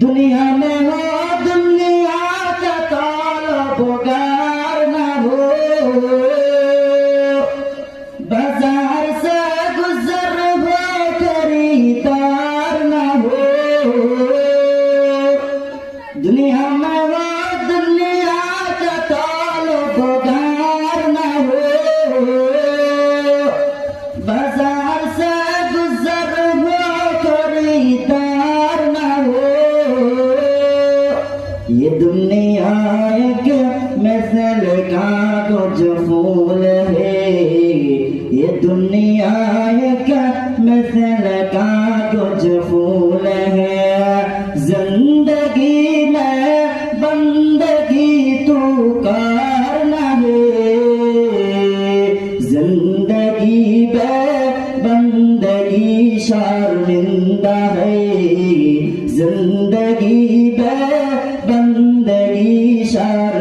دنیا میں ہو دنیا کا طالبگار نہ ہو بازار سے گزر ہو خریدار نہ ہو دنیا میں وہ دنیا کا طالبگار نہ ہو بازار سے گزر ہو خریدار یہ دنیا ایک مثل کا کچھ پھول ہے۔ یہ دنیا ایک مثل کا کچھ پھول ہے۔ زندگی میں بندگی تو کرنا ہے۔ زندگی بے بندگی شرمندہ ہے۔ زندگی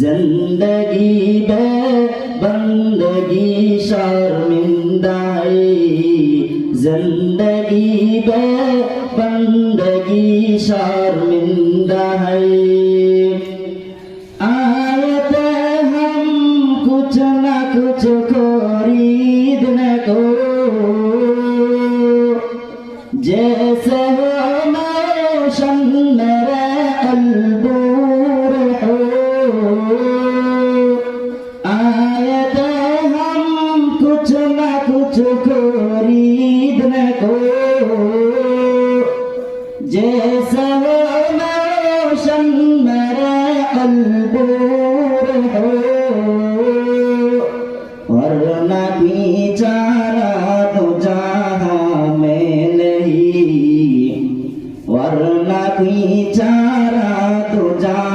زندگی بے بندگی شرمندہ ہے زندگی بے بندگی شرمندہ ہے آیت ہم کچھ نہ کچھ خریدنے کو جیسے ہو موشن میرے جیسا میرے البور ہو ورنہ بیچارہ تو جہاں میں نہیں۔ ورنہ بیچارہ تو جہاں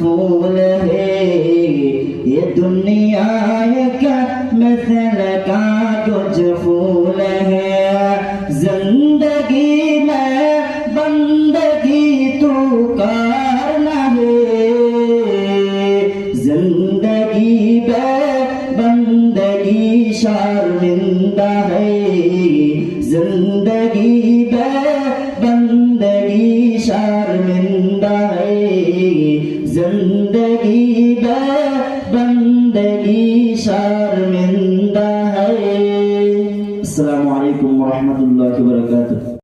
پھول ہے۔ یہ دنیا ایک مثل کا کچھ پھول ہے۔ زندگی میں بندگی تو کرنا ہے۔ زندگی بے بندگی شرمندہ ہے۔ زندگی বন্দগি শর্মিন্দা হে। আসসালামু আলাইকুম ওয়া রাহমাতুল্লাহি ওয়া বারাকাতুহু।